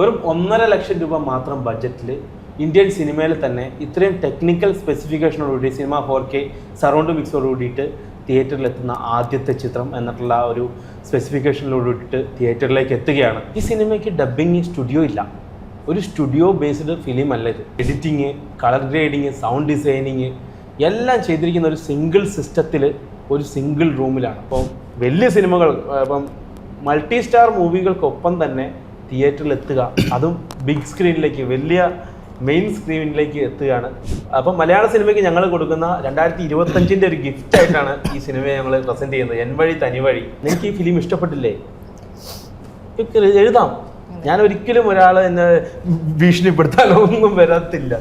വെറും ഒന്നര ലക്ഷം രൂപ മാത്രം ബഡ്ജറ്റിൽ ഇന്ത്യൻ സിനിമയിൽ തന്നെ ഇത്രയും ടെക്നിക്കൽ സ്പെസിഫിക്കേഷനോടുകൂടി സിനിമ ഫോർ കെ സറൗണ്ട് തിയേറ്ററിൽ എത്തുന്ന ആദ്യത്തെ ചിത്രം എന്നിട്ടുള്ള ആ ഒരു സ്പെസിഫിക്കേഷനിലൂടെ തിയേറ്ററിലേക്ക് എത്തുകയാണ്. ഈ സിനിമയ്ക്ക് ഡബ്ബിങ് സ്റ്റുഡിയോ ഇല്ല. ഒരു സ്റ്റുഡിയോ ബേസ്ഡ് ഫിലിം അല്ല ഇത്. Editing colour grading sound designing എല്ലാം ചെയ്തിരിക്കുന്ന ഒരു സിംഗിൾ സിസ്റ്റത്തിൽ ഒരു സിംഗിൾ റൂമിലാണ് അപ്പം വലിയ സിനിമകൾ ഇപ്പം മൾട്ടി സ്റ്റാർ മൂവികൾക്കൊപ്പം തന്നെ തിയേറ്ററിൽ എത്തുക അതും ബിഗ് സ്ക്രീനിലേക്ക് വലിയ മെയിൻ സ്ക്രീനിലേക്ക് എത്തുകയാണ്. അപ്പം മലയാള സിനിമയ്ക്ക് ഞങ്ങൾ കൊടുക്കുന്ന രണ്ടായിരത്തി ഇരുപത്തഞ്ചിന്റെ ഒരു ഗിഫ്റ്റ് ആയിട്ടാണ് ഈ സിനിമയെ ഞങ്ങൾ പ്രസന്റ് ചെയ്യുന്നത്. എൻ വഴി തനി വഴി. നിങ്ങൾക്ക് ഈ ഫിലിം ഇഷ്ടപ്പെട്ടില്ലേ? എഴുതാം. ഞാൻ ഒരിക്കലും ഒരാൾ എന്നെ ഭീഷണിപ്പെടുത്താനോ ഒന്നും വരത്തില്ല.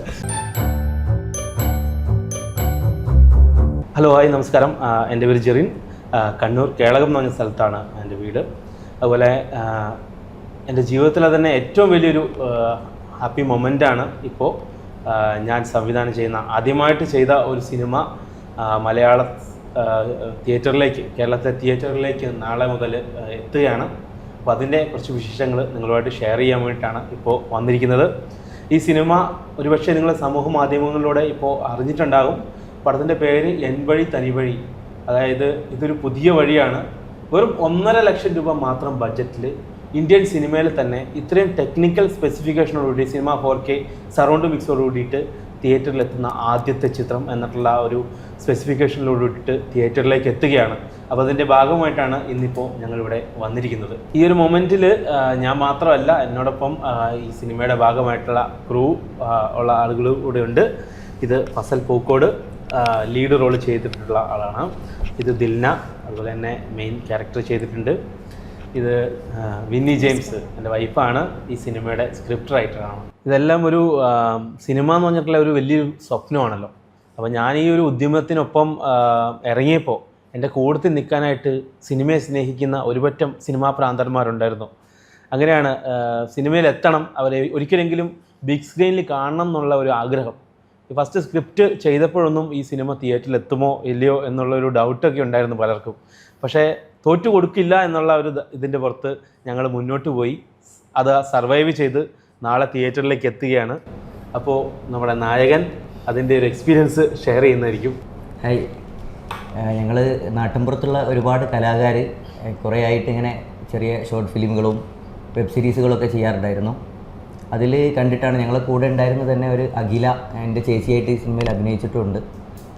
ഹലോ ഹായ് നമസ്കാരം. എന്റെ പേര് ജെറിൻ. കണ്ണൂർ കേളകം എന്ന് പറഞ്ഞ സ്ഥലത്താണ് എന്റെ വീട്. അതുപോലെ എന്റെ ജീവിതത്തിലെ തന്നെ ഏറ്റവും വലിയൊരു ഹാപ്പി മൊമെന്റാണ് ഇപ്പോൾ ഞാൻ സംവിധാനം ചെയ്യുന്ന ആദ്യമായിട്ട് ചെയ്ത ഒരു സിനിമ മലയാള തിയേറ്ററിലേക്ക് കേരളത്തിലെ തിയേറ്ററിലേക്ക് നാളെ മുതൽ എത്തുകയാണ്. അപ്പോൾ അതിന്റെ കുറച്ച് വിശേഷങ്ങൾ നിങ്ങളുമായിട്ട് ഷെയർ ചെയ്യാൻ വേണ്ടിയിട്ടാണ് ഇപ്പോൾ വന്നിരിക്കുന്നത്. ഈ സിനിമ ഒരുപക്ഷെ നിങ്ങൾ സമൂഹ മാധ്യമങ്ങളിലൂടെ ഇപ്പോൾ അറിഞ്ഞിട്ടുണ്ടാകും. പടത്തിന്റെ പേര് എൻ വഴി തനി വഴി. അതായത് ഇതൊരു പുതിയ വഴിയാണ്. വെറും ഒന്നര ലക്ഷം രൂപ മാത്രം ബഡ്ജറ്റിൽ ഇന്ത്യൻ സിനിമയിൽ തന്നെ ഇത്രയും ടെക്നിക്കൽ സ്പെസിഫിക്കേഷനോടുകൂടി സിനിമ ഫോർ കെ സറൗണ്ട് മിക്സോട് കൂടിയിട്ട് തിയേറ്ററിൽ എത്തുന്ന ആദ്യത്തെ ചിത്രം എന്നിട്ടുള്ള ഒരു സ്പെസിഫിക്കേഷനിലൂടെ ഇട്ടിട്ട് തിയേറ്ററിലേക്ക് എത്തുകയാണ്. അപ്പോൾ അതിന്റെ ഭാഗമായിട്ടാണ് ഇന്നിപ്പോൾ ഞങ്ങളിവിടെ വന്നിരിക്കുന്നത്. ഈ ഒരു മൊമെന്റിൽ ഞാൻ മാത്രമല്ല എന്നോടൊപ്പം ഈ സിനിമയുടെ ഭാഗമായിട്ടുള്ള ക്രൂ ഉള്ള ആളുകൾ കൂടെ ഉണ്ട്. ഇത് ഫസൽ പൂക്കോട് ലീഡ് റോൾ ചെയ്തിട്ടുള്ള ആളാണ്. ഇത് ദിൽന അതുപോലെ തന്നെ മെയിൻ ക്യാരക്ടർ ചെയ്തിട്ടുണ്ട്. ഇത് വിന്നി ജെയിംസ് എന്റെ വൈഫാണ്. ഈ സിനിമയുടെ സ്ക്രിപ്റ്റ് റൈറ്ററാണ് ഇതെല്ലാം ഒരു സിനിമ എന്ന് പറഞ്ഞിട്ടുള്ള ഒരു വലിയൊരു സ്വപ്നമാണല്ലോ. അപ്പോൾ ഞാൻ ഈ ഒരു ഉദ്യമത്തിനൊപ്പം ഇറങ്ങിയപ്പോൾ എന്റെ കൂടത്തിൽ നിൽക്കാനായിട്ട് സിനിമയെ സ്നേഹിക്കുന്ന ഒരുപറ്റം സിനിമാ പ്രാന്തന്മാരുണ്ടായിരുന്നു. അങ്ങനെയാണ് സിനിമയിൽ എത്തണം അവരെ ഒരിക്കലെങ്കിലും ബിഗ് സ്ക്രീനിൽ കാണണം എന്നുള്ള ഒരു ആഗ്രഹം. ഫസ്റ്റ് സ്ക്രിപ്റ്റ് ചെയ്തപ്പോഴൊന്നും ഈ സിനിമ തിയേറ്ററിൽ എത്തുമോ ഇല്ലയോ എന്നുള്ളൊരു ഡൗട്ടൊക്കെ ഉണ്ടായിരുന്നു പലർക്കും. പക്ഷേ തോറ്റു കൊടുക്കില്ല എന്നുള്ള ഒരു ഇതിന്റെ പുറത്ത് ഞങ്ങൾ മുന്നോട്ട് പോയി. അത് സർവൈവ് ചെയ്ത് നാളെ തിയേറ്ററിലേക്ക് എത്തുകയാണ്. അപ്പോൾ നമ്മുടെ നായകൻ അതിന്റെ ഒരു എക്സ്പീരിയൻസ് ഷെയർ ചെയ്യുന്നതായിരിക്കും. ഹായ് ഞങ്ങൾ നാട്ടിൻപുറത്തുള്ള ഒരുപാട് കലാകാർ കുറേ ആയിട്ട് ഇങ്ങനെ ചെറിയ ഷോർട്ട് ഫിലിമുകളും വെബ് സീരീസുകളൊക്കെ ചെയ്യാറുണ്ടായിരുന്നു. അതിൽ കണ്ടിട്ടാണ് ഞങ്ങളെ കൂടെ ഉണ്ടായിരുന്ന തന്നെ ഒരു അഖില എന്റെ ചേച്ചിയായിട്ട് ഈ സിനിമയിൽ അഭിനയിച്ചിട്ടുണ്ട്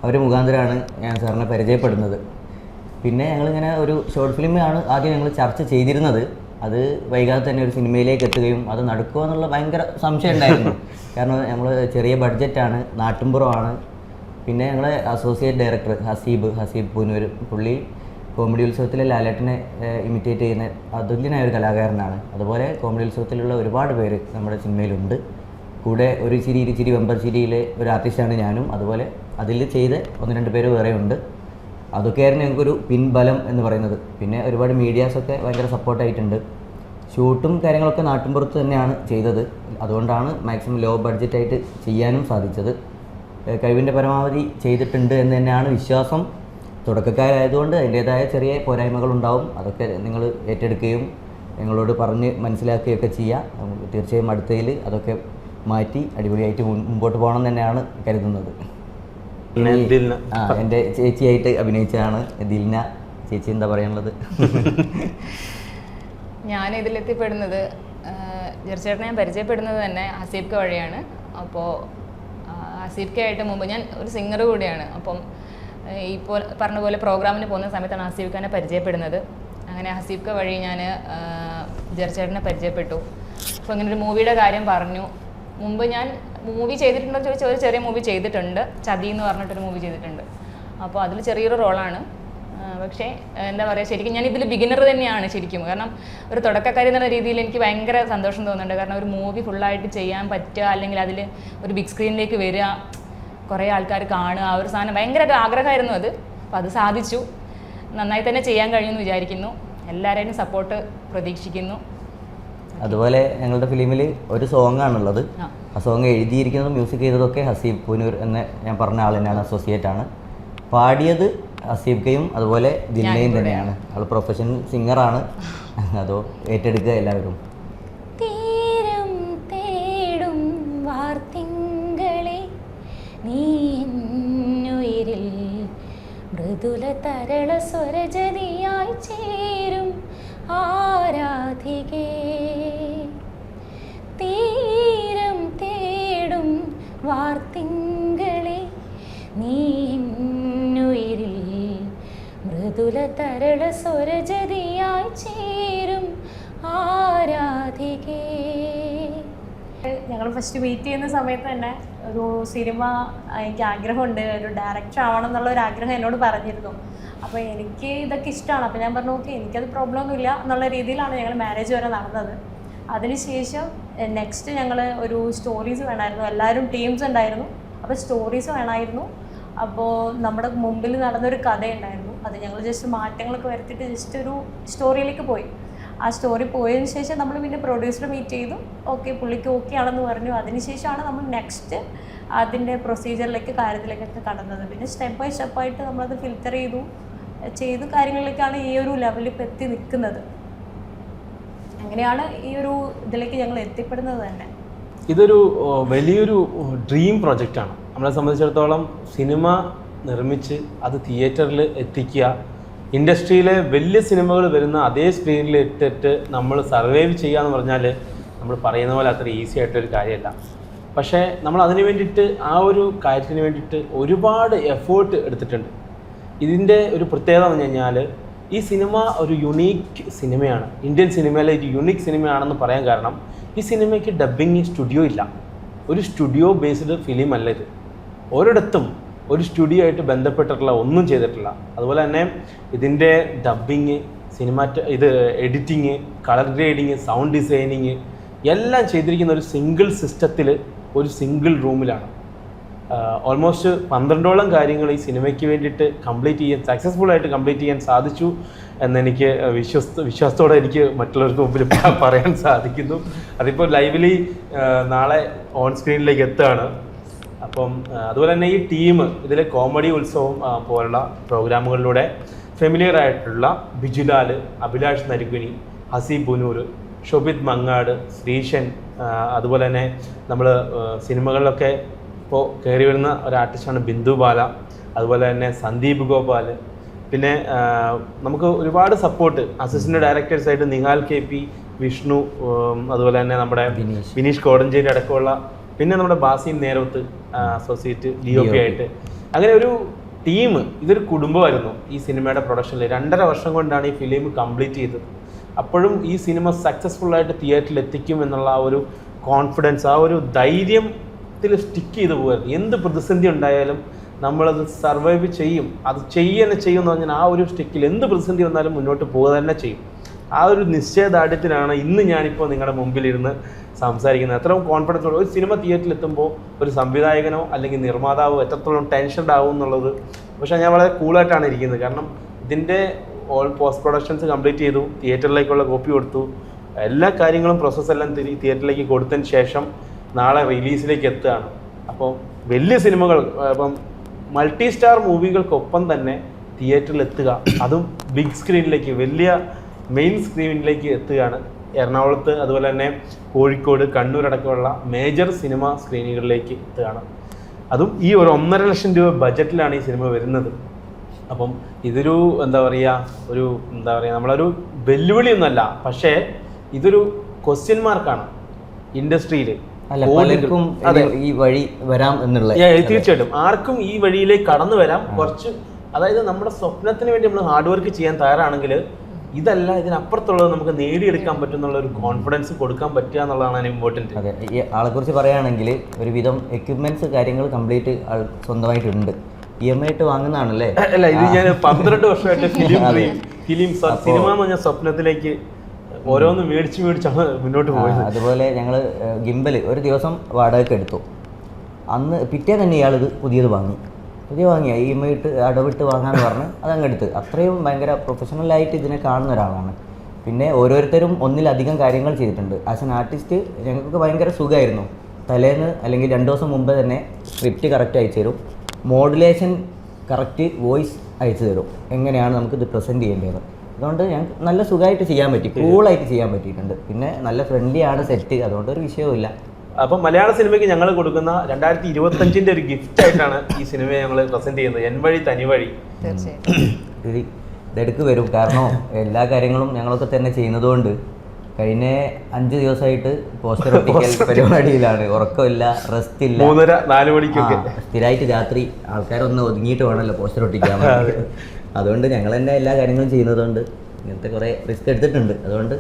അവർ മുഖാന്തരമാണ് ഞാൻ സാറിനെ പരിചയപ്പെടുന്നത്. പിന്നെ ഞങ്ങളിങ്ങനെ ഒരു ഷോർട്ട് ഫിലിമാണ് ആദ്യം ഞങ്ങൾ ചർച്ച ചെയ്തിരുന്നത്. അത് വൈകാതെ തന്നെ ഒരു സിനിമയിലേക്ക് എത്തുകയും അത് നടക്കുമോ എന്നുള്ള ഭയങ്കര സംശയം ഉണ്ടായിരുന്നു. കാരണം നമ്മൾ ചെറിയ ബഡ്ജറ്റാണ് നാട്ടിൻപുറമാണ്. പിന്നെ ഞങ്ങളെ അസോസിയേറ്റ് ഡയറക്ടർ ഹസീബ് ഹസീബ് പൂനൂർ പുള്ളി കോമഡി ഉത്സവത്തിലെ ലാലേട്ടനെ ഇമിറ്റേറ്റ് ചെയ്യുന്ന അതുല്യനായ ഒരു കലാകാരനാണ്. അതുപോലെ കോമഡി ഉത്സവത്തിലുള്ള ഒരുപാട് പേര് നമ്മുടെ സിനിമയിലുണ്ട് കൂടെ ഒരു ചിരി ഇരു ചിരി വെമ്പർ ചിരിയിലെ ഒരു ആർട്ടിസ്റ്റാണ് ഞാനും. അതുപോലെ അതിൽ ചെയ്ത് ഒന്ന് രണ്ട് പേര് വേറെ ഉണ്ട് അതൊക്കെയായിരുന്നു ഞങ്ങൾക്കൊരു പിൻബലം എന്ന് പറയുന്നത്. പിന്നെ ഒരുപാട് മീഡിയാസൊക്കെ ഭയങ്കര സപ്പോർട്ടായിട്ടുണ്ട് ഷൂട്ടും കാര്യങ്ങളൊക്കെ നാട്ടിൻപുറത്ത് തന്നെയാണ് ചെയ്തത്. അതുകൊണ്ടാണ് മാക്സിമം ലോ ബഡ്ജറ്റായിട്ട് ചെയ്യാനും സാധിച്ചത്. കഴിവിന്റെ പരമാവധി ചെയ്തിട്ടുണ്ട് എന്ന് തന്നെയാണ് വിശ്വാസം. തുടക്കക്കാരായതുകൊണ്ട് അതിന്റേതായ ചെറിയ പോരായ്മകൾ ഉണ്ടാവും അതൊക്കെ നിങ്ങൾ ഏറ്റെടുക്കുകയും നിങ്ങളോട് പറഞ്ഞ് മനസ്സിലാക്കുകയൊക്കെ നമുക്ക് തീർച്ചയായും അടുത്തതിൽ അതൊക്കെ മാറ്റി അടിപൊളിയായിട്ട് മുമ്പോട്ട് പോകണം തന്നെയാണ് കരുതുന്നത്. എന്റെ ചേച്ചിയായിട്ട് അഭിനയിച്ചതാണ് ദിൽന. ചേച്ചി എന്താ പറയാനുള്ളത്? ഞാൻ ഇതിലെത്തിപ്പെടുന്നത് ജർച്ചേട്ടനെ ഞാൻ പരിചയപ്പെടുന്നത് തന്നെ ഹസീബ്ക്ക വഴിയാണ്. അപ്പോൾ ഹസീബ്ക്കയായിട്ട് മുമ്പ് ഞാൻ ഒരു സിംഗർ കൂടിയാണ്. അപ്പം ഈ ഇപ്പോൾ പറഞ്ഞ പോലെ പ്രോഗ്രാമിന് പോകുന്ന സമയത്താണ് ഹസീബ് ഖാനെ പരിചയപ്പെടുന്നത്. അങ്ങനെ ഹസീബ്ക്ക വഴി ഞാൻ ജർച്ചേട്ടനെ പരിചയപ്പെട്ടു. അപ്പോൾ അങ്ങനെ ഒരു മൂവിയുടെ കാര്യം പറഞ്ഞു. മുമ്പ് ഞാൻ മൂവി ചെയ്തിട്ടുണ്ടോ എന്ന് ചോദിച്ചാൽ ഒരു ചെറിയ മൂവി ചെയ്തിട്ടുണ്ട്. ചതി എന്ന് പറഞ്ഞിട്ടൊരു മൂവി ചെയ്തിട്ടുണ്ട്. അപ്പോൾ അതിൽ ചെറിയൊരു റോളാണ് പക്ഷേ എന്താ പറയുക ശരിക്കും ഞാൻ ഇതിൽ ബിഗിനർ തന്നെയാണ് ശരിക്കും. കാരണം ഒരു തുടക്കക്കാരി എന്നുള്ള രീതിയിൽ എനിക്ക് ഭയങ്കര സന്തോഷം തോന്നുന്നുണ്ട്. കാരണം ഒരു മൂവി ഫുള്ളായിട്ട് ചെയ്യാൻ പറ്റുക അല്ലെങ്കിൽ അതിൽ ഒരു ബിഗ് സ്ക്രീനിലേക്ക് വരിക കുറേ ആൾക്കാർ കാണുക ആ ഒരു സാധനം ഭയങ്കര ഒരു ആഗ്രഹമായിരുന്നു അത്. അപ്പോൾ അത് സാധിച്ചു. നന്നായി തന്നെ ചെയ്യാൻ കഴിയുമെന്ന് വിചാരിക്കുന്നു. എല്ലാവരെയും സപ്പോർട്ട് പ്രതീക്ഷിക്കുന്നു. അതുപോലെ ഞങ്ങളുടെ ഫിലിമിൽ ഒരു സോങ് ആണുള്ളത് ആ സോങ് എഴുതിയിരിക്കുന്നതും മ്യൂസിക് ചെയ്തതൊക്കെ ഹസീബ് പൂനൂർ എന്ന് ഞാൻ പറഞ്ഞ ആൾ തന്നെയാണ് അസോസിയേറ്റ് ആണ്. പാടിയത് ഹസീബ് കയും അതുപോലെ ദിന്നയും തന്നെയാണ്. ആൾ പ്രൊഫഷണൽ സിംഗർ ആണ്. അതോ ഏറ്റെടുക്കുക എല്ലാവരും. മൃദുല തരള സ്വരജതിയായി ചേരും ആരാധികേ. വാർത്തിങ്കളെ നീന്നുയിരിൽ മൃദുല തരള സ്വരജതിയായി ചേരും ആരാധികേ. ഞങ്ങൾ ഫസ്റ്റ് മീറ്റ് ചെയ്യുന്ന സമയത്ത് തന്നെ ഒരു സിനിമ എനിക്ക് ആഗ്രഹമുണ്ട്. ഒരു ഡയറക്ടർ ആവണം എന്നുള്ള ഒരു ആഗ്രഹം എന്നോട് പറഞ്ഞിരുന്നു. അപ്പോൾ എനിക്ക് ഇതൊക്കെ ഇഷ്ടമാണ് അപ്പോൾ ഞാൻ പറഞ്ഞു ഓക്കെ എനിക്കത് പ്രോബ്ലം ഒന്നുമില്ല എന്നുള്ള രീതിയിലാണ് ഞങ്ങൾ മാരേജ് വരെ നടന്നത്. അതിനുശേഷം നെക്സ്റ്റ് ഞങ്ങൾ ഒരു സ്റ്റോറീസ് വേണമായിരുന്നു എല്ലാവരും ടീംസ് ഉണ്ടായിരുന്നു. അപ്പോൾ സ്റ്റോറീസ് വേണമായിരുന്നു അപ്പോൾ നമ്മുടെ മുമ്പിൽ നടന്നൊരു കഥയുണ്ടായിരുന്നു. അത് ഞങ്ങൾ ജസ്റ്റ് മാറ്റങ്ങളൊക്കെ വരുത്തിയിട്ട് ജസ്റ്റ് ഒരു സ്റ്റോറിയിലേക്ക് പോയി. ആ സ്റ്റോറി പോയതിന് ശേഷം നമ്മൾ പിന്നെ പ്രൊഡ്യൂസർ മീറ്റ് ചെയ്തു. ഓക്കെ പുള്ളിക്ക് ഓക്കെ ആണെന്ന് പറഞ്ഞു. അതിനുശേഷമാണ് നമ്മൾ നെക്സ്റ്റ് അതിന്റെ പ്രൊസീജിയറിലേക്ക് കാര്യത്തിലേക്കൊക്കെ കടന്നത്. പിന്നെ സ്റ്റെപ്പ് ബൈ സ്റ്റെപ്പായിട്ട് നമ്മളത് ഫിൽറ്റർ ചെയ്തു. ചെയ്തു കാര്യങ്ങളിലേക്കാണ് ഈ ഒരു ലെവലിൽ ഇപ്പോൾ എത്തി നിൽക്കുന്നത്. അങ്ങനെയാണ് ഈ ഒരു ഇതിലേക്ക് ഞങ്ങൾ എത്തിപ്പെടുന്നത് തന്നെ. ഇതൊരു വലിയൊരു ഡ്രീം പ്രൊജക്റ്റാണ് നമ്മളെ സംബന്ധിച്ചിടത്തോളം സിനിമ നിർമ്മിച്ച് അത് തിയേറ്ററിൽ എത്തിക്കുക ഇൻഡസ്ട്രിയിലെ വലിയ സിനിമകൾ വരുന്ന അതേ സ്ക്രീനിൽ ഇട്ടിട്ട് നമ്മൾ സർവൈവ് ചെയ്യുക എന്ന് പറഞ്ഞാൽ നമ്മൾ പറയുന്ന പോലെ അത്ര ഈസി ആയിട്ടൊരു കാര്യമല്ല. പക്ഷേ നമ്മൾ അതിന് വേണ്ടിയിട്ട് ആ ഒരു കാര്യത്തിന് വേണ്ടിയിട്ട് ഒരുപാട് എഫേർട്ട് എടുത്തിട്ടുണ്ട്. ഇതിന്റെ ഒരു പ്രത്യേകത എന്ന് കഴിഞ്ഞാൽ ഈ സിനിമ ഒരു യുണീക്ക് സിനിമയാണ്. ഇന്ത്യൻ സിനിമയിലെ ഒരു യുണീക്ക് സിനിമയാണെന്ന് പറയാൻ കാരണം ഈ സിനിമയ്ക്ക് ഡബ്ബിങ് സ്റ്റുഡിയോ ഇല്ല. ഒരു സ്റ്റുഡിയോ ബേസ്ഡ് ഫിലിം അല്ല ഇത്. ഒരിടത്തും ഒരു സ്റ്റുഡിയോ ആയിട്ട് ബന്ധപ്പെട്ടിട്ടുള്ള ഒന്നും ചെയ്തിട്ടില്ല. അതുപോലെ തന്നെ ഇതിന്റെ ഡബ്ബിങ് സിനിമാറ്റ ഇത് editing colour grading sound designing എല്ലാം ചെയ്തിരിക്കുന്ന ഒരു സിംഗിൾ സിസ്റ്റത്തിൽ ഒരു സിംഗിൾ റൂമിലാണ് ഓൾമോസ്റ്റ് പന്ത്രണ്ടോളം കാര്യങ്ങൾ ഈ സിനിമയ്ക്ക് വേണ്ടിയിട്ട് കംപ്ലീറ്റ് ചെയ്യാൻ സക്സസ്ഫുൾ ആയിട്ട് കംപ്ലീറ്റ് ചെയ്യാൻ സാധിച്ചു എന്നെനിക്ക് വിശ്വസ് വിശ്വാസത്തോടെ എനിക്ക് മറ്റുള്ളവർക്ക് മുമ്പിൽ പറയാൻ സാധിക്കുന്നു. അതിപ്പോൾ ലൈവിലി നാളെ ഓൺ സ്ക്രീനിലേക്ക് എത്തുകയാണ്. അപ്പം അതുപോലെ തന്നെ ഈ ടീം ഇതിലെ കോമഡി ഉത്സവം പോലുള്ള പ്രോഗ്രാമുകളിലൂടെ ഫെമിലിയർ ആയിട്ടുള്ള ബിജുലാൽ അഭിലാഷ് നരുഗുനി ഹസി ബുനൂർ ഷൊബിത് മങ്ങാട് ശ്രീശൻ അതുപോലെ തന്നെ നമ്മൾ സിനിമകളിലൊക്കെ ഇപ്പോൾ കയറി വരുന്ന ഒരു ആർട്ടിസ്റ്റാണ് ബിന്ദു ബാല അതുപോലെ തന്നെ സന്ദീപ് ഗോപാൽ. പിന്നെ നമുക്ക് ഒരുപാട് സപ്പോർട്ട് അസിസ്റ്റന്റ് ഡയറക്ടേഴ്സായിട്ട് നിഹാൽ കെ പി വിഷ്ണു അതുപോലെ തന്നെ നമ്മുടെ വിനീഷ്. കോടഞ്ചേരി അടക്കമുള്ള പിന്നെ നമ്മുടെ ബാസിൻ നേരത്ത് അസോസിയേറ്റ് ഡി ഒ പി ആയിട്ട്. അങ്ങനെ ഒരു ടീം ഇതൊരു കുടുംബമായിരുന്നു ഈ സിനിമയുടെ പ്രൊഡക്ഷനിൽ രണ്ടര വർഷം കൊണ്ടാണ് ഈ ഫിലിം കംപ്ലീറ്റ് ചെയ്തത്. അപ്പോഴും ഈ സിനിമ സക്സസ്ഫുൾ ആയിട്ട് തിയേറ്ററിൽ എത്തിക്കും എന്നുള്ള ആ ഒരു കോൺഫിഡൻസ് ആ ഒരു ധൈര്യത്തിൽ സ്റ്റിക്ക് ചെയ്തു പോകരുത് എന്ത് പ്രതിസന്ധി ഉണ്ടായാലും നമ്മളത് സർവൈവ് ചെയ്യും. അത് ചെയ്യുക ചെയ്യും എന്ന് പറഞ്ഞാൽ ആ ഒരു സ്റ്റിക്കിൽ എന്ത് പ്രതിസന്ധി വന്നാലും മുന്നോട്ട് പോകുക തന്നെ ചെയ്യും. ആ ഒരു നിശ്ചയദാർഢ്യത്തിനാണ് ഇന്ന് ഞാനിപ്പോൾ നിങ്ങളുടെ മുമ്പിലിരുന്ന് സംസാരിക്കുന്നത്. എത്രയും കോൺഫിഡൻസോടെ ഒരു സിനിമ തിയേറ്ററിൽ എത്തുമ്പോൾ ഒരു സംവിധായകനോ അല്ലെങ്കിൽ നിർമ്മാതാവോ എത്രത്തോളം ടെൻഷൻഡ് ആവും എന്നുള്ളത് പക്ഷേ ഞാൻ വളരെ കൂളായിട്ടാണ് ഇരിക്കുന്നത്. കാരണം ഇതിന്റെ ഓൾ പോസ്റ്റ് പ്രൊഡക്ഷൻസ് കംപ്ലീറ്റ് ചെയ്തു. തിയേറ്ററിലേക്കുള്ള കോപ്പി കൊടുത്തു. എല്ലാ കാര്യങ്ങളും പ്രോസസ്സെല്ലാം തിരി തിയേറ്ററിലേക്ക് കൊടുത്തതിന് ശേഷം നാളെ റിലീസിലേക്ക് എത്തുകയാണ്. അപ്പോൾ വലിയ സിനിമകൾ ഇപ്പം മൾട്ടി സ്റ്റാർ മൂവികൾക്കൊപ്പം തന്നെ തിയേറ്ററിൽ എത്തുക അതും ബിഗ് സ്ക്രീനിലേക്ക് വലിയ മെയിൻ സ്ക്രീനിലേക്ക് എത്തുകയാണ്. എറണാകുളത്ത് അതുപോലെ തന്നെ കോഴിക്കോട് കണ്ണൂർ അടക്കമുള്ള മേജർ സിനിമ സ്ക്രീനുകളിലേക്ക് എത്തുകയാണ്. അതും ഈ ഒരു ഒന്നര ലക്ഷം രൂപ ബജറ്റിലാണ് ഈ സിനിമ വരുന്നത്. അപ്പം ഇതൊരു എന്താ പറയുക ഒരു എന്താ പറയുക നമ്മളൊരു വെല്ലുവിളിയൊന്നുമല്ല. പക്ഷേ ഇതൊരു ക്വസ്റ്റ്യൻ മാർക്കാണ് ഇൻഡസ്ട്രിയിൽ പലർക്കും ഈ വഴി വരാം എന്നുള്ള തീർച്ചയായിട്ടും. ആർക്കും ഈ വഴിയിലേക്ക് കടന്നു വരാം. കുറച്ച് അതായത് നമ്മുടെ സ്വപ്നത്തിന് വേണ്ടി നമ്മൾ ഹാർഡ് വർക്ക് ചെയ്യാൻ തയ്യാറാണെങ്കിൽ ഇതല്ല ഇതിനപ്പുറത്തുള്ളത് നമുക്ക് നേടിയെടുക്കാൻ പറ്റും എന്നുള്ള ഒരു കോൺഫിഡൻസ് കൊടുക്കാൻ പറ്റുക എന്നുള്ളതാണ് ഇമ്പോർട്ടന്റ് അതെ. ഈ ആളെക്കുറിച്ച് പറയുകയാണെങ്കിൽ ഒരുവിധം എക്യുപ്മെന്റ്സ് കാര്യങ്ങൾ കംപ്ലീറ്റ് ആൾ സ്വന്തമായിട്ടുണ്ട്. ഇ എം ഐ ആയിട്ട് വാങ്ങുന്നതാണല്ലേ? അല്ല ഇത് ഞാൻ പന്ത്രണ്ട് വർഷമായിട്ട് ഫിലിം ഫിലിം സിനിമ എന്ന് പറഞ്ഞ സ്വപ്നത്തിലേക്ക് ഓരോന്ന് മേടിച്ച് മേടിച്ചാണ് മുന്നോട്ട് പോയത്. അതുപോലെ ഞങ്ങൾ ഗിംബൽ ഒരു ദിവസം വാടകയ്ക്ക് എടുത്തു. അന്ന് പിറ്റേ തന്നെ ഇയാളിത് പുതിയത് വാങ്ങി. പുതിയ വാങ്ങിയ ഇ എം ഐ ഇട്ട് അടവിട്ട് വാങ്ങാന്ന് പറഞ്ഞ് അതങ്ങ് എടുത്ത്. അത്രയും ഭയങ്കര പ്രൊഫഷണലായിട്ട് ഇതിനെ കാണുന്ന ഒരാളാണ്. പിന്നെ ഓരോരുത്തരും ഒന്നിലധികം കാര്യങ്ങൾ ചെയ്തിട്ടുണ്ട്. ആസ് എൻ ആർട്ടിസ്റ്റ് ഞങ്ങൾക്ക് ഭയങ്കര സുഖമായിരുന്നു തലേന്ന് അല്ലെങ്കിൽ രണ്ട് ദിവസം മുമ്പ് തന്നെ സ്ക്രിപ്റ്റ് കറക്റ്റ് അയച്ചു തരും. മോഡുലേഷൻ കറക്റ്റ് വോയിസ് അയച്ചു തരും. എങ്ങനെയാണ് നമുക്കിത് പ്രസന്റ് ചെയ്യേണ്ടത്? അതുകൊണ്ട് ഞങ്ങൾക്ക് നല്ല സുഖമായിട്ട് ചെയ്യാൻ പറ്റി കൂളായിട്ട് ചെയ്യാൻ പറ്റിയിട്ടുണ്ട്. പിന്നെ നല്ല ഫ്രണ്ട്ലി ആണ് സെറ്റ് അതുകൊണ്ട് ഒരു വിഷയവുമില്ല അപ്പൊ മലയാള സിനിമയ്ക്ക് ഞങ്ങൾ കൊടുക്കുന്ന രണ്ടായിരത്തി ഇരുപത്തഞ്ചിന്റെ ഒരു ഗിഫ്റ്റ് ആയിട്ടാണ് ഈ സിനിമയെ ഞങ്ങൾ പ്രസന്റ് ചെയ്യുന്നത്. എൻ വഴി തനി വഴി. തീർച്ചയായിട്ടും. ഇത് ഇതെടുക്ക് വരും. കാരണം എല്ലാ കാര്യങ്ങളും ഞങ്ങളൊക്കെ തന്നെ ചെയ്യുന്നതുകൊണ്ട് കഴിഞ്ഞ അഞ്ച് ദിവസമായിട്ട് പോസ്റ്റർ ഒട്ടിക്കൽ പരിപാടിയിലാണ്. ഉറക്കമില്ല റെസ്റ്റ് ഇല്ല. മൂന്നര നാല് മണിക്കൊക്കെ. സ്ഥിരമായിട്ട് രാത്രി ആൾക്കാരൊന്ന് ഒതുങ്ങിയിട്ട് വേണമല്ലോ പോസ്റ്റർ ഒട്ടിക്കാൻ. അതുകൊണ്ട് ഞങ്ങൾ തന്നെ എല്ലാ കാര്യങ്ങളും ചെയ്യുന്നതുകൊണ്ട് ഇങ്ങനത്തെ കുറേ റിസ്ക് എടുത്തിട്ടുണ്ട്. അതുകൊണ്ട്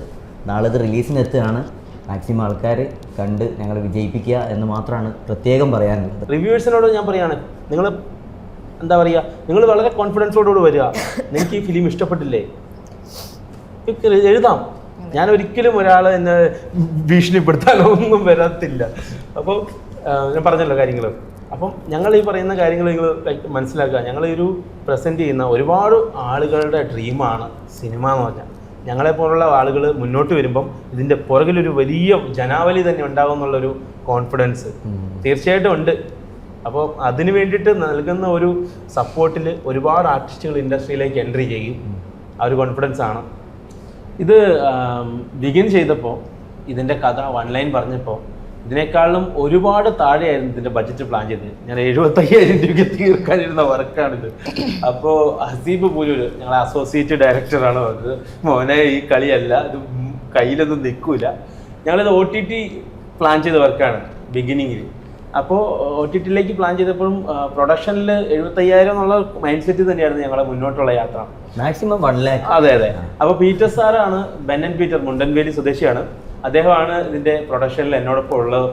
നാളെ ഇത് റിലീസിന് എത്തുകയാണ് മാക്സിമം ആൾക്കാർ കണ്ട് ഞങ്ങൾ വിജയിപ്പിക്കുക എന്ന് മാത്രമാണ് പ്രത്യേകം പറയാനുള്ളത്. റിവ്യൂവേഴ്സിനോട് ഞാൻ പറയാണ് നിങ്ങൾ എന്താ പറയുക നിങ്ങൾ വളരെ കോൺഫിഡൻസോടുകൂടി വരിക. നിങ്ങൾക്ക് ഈ ഫിലിം ഇഷ്ടപ്പെട്ടില്ലേ? എഴുതാം. ഞാൻ ഒരിക്കലും ഒരാൾ എന്നെ ഭീഷണിപ്പെടുത്താനോ ഒന്നും വരത്തില്ല അപ്പോൾ ഞാൻ പറഞ്ഞല്ലോ കാര്യങ്ങൾ അപ്പം ഞങ്ങൾ ഈ പറയുന്ന കാര്യങ്ങൾ നിങ്ങൾ മനസ്സിലാക്കുക. ഞങ്ങൾ ഒരു പ്രസന്റ് ചെയ്യുന്ന ഒരുപാട് ആളുകളുടെ ഡ്രീമാണ് സിനിമ എന്ന് പറഞ്ഞാൽ. ഞങ്ങളെപ്പോലുള്ള ആളുകൾ മുന്നോട്ട് വരുമ്പം ഇതിന്റെ പുറകിലൊരു വലിയ ജനാവലി തന്നെ ഉണ്ടാകും എന്നുള്ളൊരു കോൺഫിഡൻസ് തീർച്ചയായിട്ടും ഉണ്ട്. അപ്പോൾ അതിന് വേണ്ടിയിട്ട് നൽകുന്ന ഒരു സപ്പോർട്ടിൽ ഒരുപാട് ആർട്ടിസ്റ്റുകൾ ഇൻഡസ്ട്രിയിലേക്ക് എൻട്രി ചെയ്യും. ആ ഒരു കോൺഫിഡൻസ് ആണ്. ഇത് ബിഗിൻ ചെയ്തപ്പോൾ ഇതിന്റെ കഥ വൺ ലൈൻ പറഞ്ഞപ്പോൾ ഇതിനേക്കാളും ഒരുപാട് താഴെയായിരുന്നു ഇതിന്റെ ബഡ്ജറ്റ് പ്ലാൻ ചെയ്തത്. ഞാൻ എഴുപത്തയ്യായിരം രൂപയ്ക്ക് തീർക്കാനിരുന്ന വർക്കാണിത്. അപ്പോ ഹസീബ് പൂലൂർ ഞങ്ങളെ അസോസിയേറ്റ് ഡയറക്ടറാണ് പറഞ്ഞത്. മോനെ ഈ കളിയല്ല ഇത് കയ്യിലൊന്നും നിൽക്കൂല. ഞങ്ങളിത് ഒ ടി ടി പ്ലാൻ ചെയ്ത വർക്കാണ് ബിഗിനിങ്ങിൽ അപ്പോൾ ഒ ടി ടിയിലേക്ക് പ്ലാൻ ചെയ്തപ്പോഴും പ്രൊഡക്ഷനിൽ എഴുപത്തയ്യായിരം എന്നുള്ള മൈൻഡ് സെറ്റ് തന്നെയായിരുന്നു ഞങ്ങളുടെ മുന്നോട്ടുള്ള യാത്ര. മാക്സിമം വൺ ലാക്ക് അതെ അതെ. അപ്പോൾ പീറ്റർ സാറാണ് ബെന്നൻ പീറ്റർ മുണ്ടൻവേലി സ്വദേശിയാണ്. അദ്ദേഹമാണ് ഇതിന്റെ പ്രൊഡക്ഷനിൽ എന്നോടൊപ്പം ഉള്ളത്.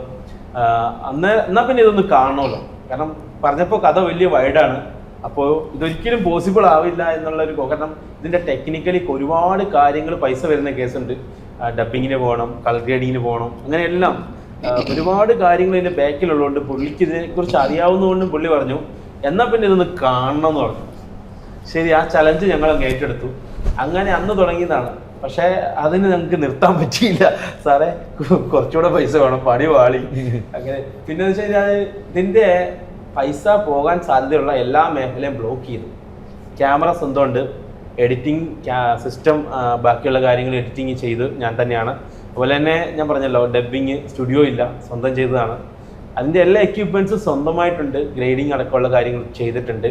അന്ന് എന്നാൽ പിന്നെ ഇതൊന്ന് കാണണമല്ലോ. കാരണം പറഞ്ഞപ്പോൾ കഥ വലിയ വൈഡാണ് അപ്പോൾ ഇതൊരിക്കലും പോസിബിൾ ആവില്ല എന്നുള്ള ഒരു കാരണം ഇതിന്റെ ടെക്നിക്കലി ഒരുപാട് കാര്യങ്ങൾ പൈസ വരുന്ന കേസുണ്ട്. ഡബിങ്ങിന് പോകണം കളർ ഗ്രേഡിങ്ങിന് പോകണം അങ്ങനെയെല്ലാം ഒരുപാട് കാര്യങ്ങൾ ഇതിന്റെ ബാക്കിലുള്ളതുകൊണ്ട് പുള്ളിക്ക് ഇതിനെക്കുറിച്ച് അറിയാവുന്നതുകൊണ്ടും പുള്ളി പറഞ്ഞു എന്നാൽ പിന്നെ ഇതൊന്ന് കാണണം എന്ന് പറഞ്ഞു. ശരി ആ ചലഞ്ച് ഞങ്ങൾ ഏറ്റെടുത്തു. അങ്ങനെ അന്ന് തുടങ്ങിയതാണ്. പക്ഷേ അതിന് ഞങ്ങൾക്ക് നിർത്താൻ പറ്റിയില്ല. സാറേ കുറച്ചുകൂടെ പൈസ വേണം പണി വാളി അങ്ങനെ. പിന്നെ വെച്ച് കഴിഞ്ഞാൽ ഇതിന്റെ പൈസ പോകാൻ സാധ്യതയുള്ള എല്ലാ മേഖലയും ബ്ലോക്ക് ചെയ്തു. ക്യാമറ സ്വന്തമുണ്ട്. എഡിറ്റിംഗ് സിസ്റ്റം ബാക്കിയുള്ള കാര്യങ്ങൾ എഡിറ്റിംഗ് ചെയ്ത് ഞാൻ തന്നെയാണ്. അതുപോലെ തന്നെ ഞാൻ പറഞ്ഞല്ലോ ഡബ്ബിങ് സ്റ്റുഡിയോ ഇല്ല സ്വന്തം ചെയ്തതാണ്. അതിന്റെ എല്ലാ എക്യുപ്മെന്റ്സും സ്വന്തമായിട്ടുണ്ട്. ഗ്രേഡിംഗ് അടക്കമുള്ള കാര്യങ്ങൾ ചെയ്തിട്ടുണ്ട്.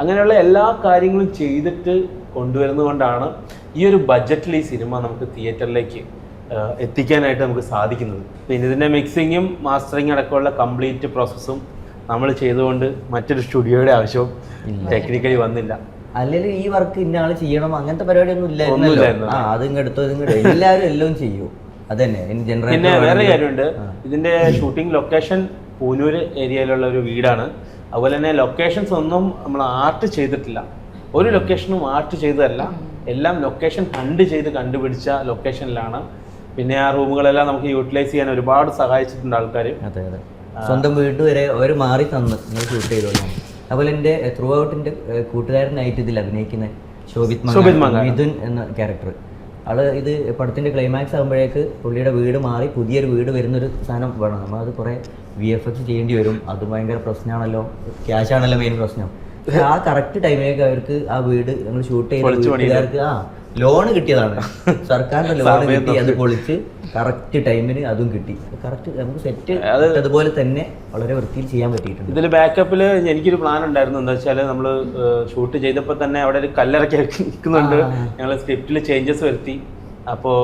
അങ്ങനെയുള്ള എല്ലാ കാര്യങ്ങളും ചെയ്തിട്ട് കൊണ്ടുവരുന്നതുകൊണ്ടാണ് ഈ ഒരു ബഡ്ജറ്റിൽ ഈ സിനിമ നമുക്ക് തിയേറ്ററിലേക്ക് എത്തിക്കാനായിട്ട് നമുക്ക് സാധിക്കുന്നത്. പിന്നെ ഇതിന്റെ മിക്സിങ്ങും മാസ്റ്ററിങ് അടക്കമുള്ള കംപ്ലീറ്റ് പ്രോസസ്സും നമ്മൾ ചെയ്തുകൊണ്ട് മറ്റൊരു സ്റ്റുഡിയോയുടെ ആവശ്യവും ടെക്നിക്കലി വന്നില്ല. അല്ലെങ്കിൽ ഈ വർക്ക് ഇന്ന ആൾ ചെയ്യണം അങ്ങനത്തെ പരിപാടിയൊന്നും ഇല്ല. ആ അതും ഇതും എല്ലാവരും എല്ലാം ചെയ്യൂ. അതന്നെ പിന്നെ വേറെ കാര്യമുണ്ട്. ഇതിന്റെ ഷൂട്ടിംഗ് ലൊക്കേഷൻ പൂനൂർ ഏരിയയിലുള്ള ഒരു വീടാണ്. അതുപോലെ തന്നെ ലൊക്കേഷൻസ് ഒന്നും നമ്മൾ ആർട്ട് ചെയ്തിട്ടില്ല. ഒരു ലൊക്കേഷനും ആർട്ട് ചെയ്തതല്ല. എല്ലാം ലൊക്കേഷൻ കണ്ട് ചെയ്ത് കണ്ടുപിടിച്ച ലൊക്കേഷനിലാണ് പിന്നെ ആ റൂമുകളെല്ലാം നമുക്ക് യൂട്ടിലൈസ് ചെയ്യാൻ ഒരുപാട് സഹായിച്ചിട്ടുണ്ട് ആൾക്കാർ അതെ അതെ. സ്വന്തം വീട് വരെ അവർ മാറി തന്ന് നിങ്ങൾ ഷൂട്ട് ചെയ്തോളാം അതുപോലെ എന്റെ ത്രൂ ഔട്ടിന്റെ കൂട്ടുകാരനായിട്ട് ഇതിൽ അഭിനയിക്കുന്ന ശോഭിത്. മിഥുൻ എന്ന ക്യാരക്ടർ ആൾ ഇത് പടത്തിന്റെ ക്ലൈമാക്സ് ആകുമ്പോഴേക്ക് പുള്ളിയുടെ വീട് മാറി പുതിയൊരു വീട് വരുന്നൊരു സാധനം വേണം. നമ്മൾ അത് കുറേ വി എഫ് എക്സ് ചെയ്യേണ്ടി വരും. അത് ഭയങ്കര പ്രശ്നമാണല്ലോ. ക്യാഷ് ആണല്ലോ മെയിൻ പ്രശ്നം. ആ കറക്റ്റ് ടൈമിലേക്ക് അവർക്ക് ആ വീട് നമ്മൾ ഷൂട്ട് ചെയ്ത വീട്ടുകാർക്ക് ആ ലോൺ കിട്ടിയതാണ്. സർക്കാരിന്റെ ലോൺ കിട്ടി അത് പൊളിച്ച് കറക്റ്റ് ടൈമിന് അതും കിട്ടി. കറക്റ്റ് നമുക്ക് സെറ്റ് അതുപോലെ തന്നെ വളരെ വൃത്തിയിൽ ചെയ്യാൻ പറ്റിയിട്ടുണ്ട്. ഇതിൽ ബാക്കപ്പിൽ എനിക്കൊരു പ്ലാൻ ഉണ്ടായിരുന്നു. എന്താ വെച്ചാൽ നമ്മൾ ഷൂട്ട് ചെയ്തപ്പോൾ തന്നെ അവിടെ ഒരു കല്ലറക്കി നിൽക്കുന്നുണ്ട് ഞങ്ങൾ സ്ക്രിപ്റ്റിൽ ചേഞ്ചസ് വരുത്തി. അപ്പോൾ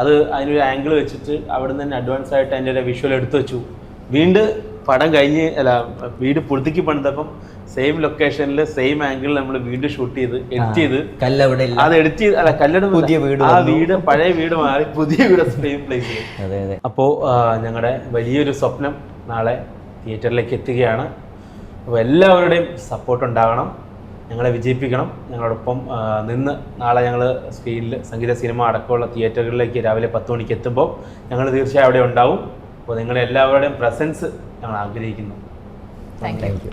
അത് അതിനൊരു ആംഗിൾ വെച്ചിട്ട് അവിടെ നിന്ന് തന്നെ അഡ്വാൻസ് ആയിട്ട് അതിന്റെ ഒരു വിഷ്വൽ എടുത്തു വെച്ചു. വീണ്ടും പടം കഴിഞ്ഞ് അല്ല വീട് പുറത്തേക്ക് പണിതപ്പം സെയിം ലൊക്കേഷനിൽ സെയിം ആംഗിളിൽ നമ്മൾ വീട് ഷൂട്ട് ചെയ്ത് എഡിറ്റ് ചെയ്ത്. കല്ലവിടെ അത് എഡിറ്റ് ചെയ്ത് അല്ല കല്ലട പുതിയ വീട് ആ വീട് പഴയ വീട് മാറി പുതിയ വീട് സെയിം പ്ലേസിൽ അതെ അതെ. അപ്പോൾ ഞങ്ങളുടെ വലിയൊരു സ്വപ്നം നാളെ തിയേറ്ററിലേക്ക് എത്തുകയാണ്. അപ്പോൾ എല്ലാവരുടെയും സപ്പോർട്ട് ഉണ്ടാകണം. ഞങ്ങളെ വിജയിപ്പിക്കണം. ഞങ്ങളോടൊപ്പം നിന്ന് നാളെ ഞങ്ങൾ സ്ക്രീനിൽ സംഗീത സിനിമ അടക്കമുള്ള തിയേറ്ററുകളിലേക്ക് രാവിലെ പത്ത് മണിക്ക് എത്തുമ്പോൾ ഞങ്ങൾ തീർച്ചയായും അവിടെ ഉണ്ടാവും. അപ്പോൾ നിങ്ങളെല്ലാവരുടെയും പ്രസൻസ് ഞങ്ങൾ ആഗ്രഹിക്കുന്നു. Thank you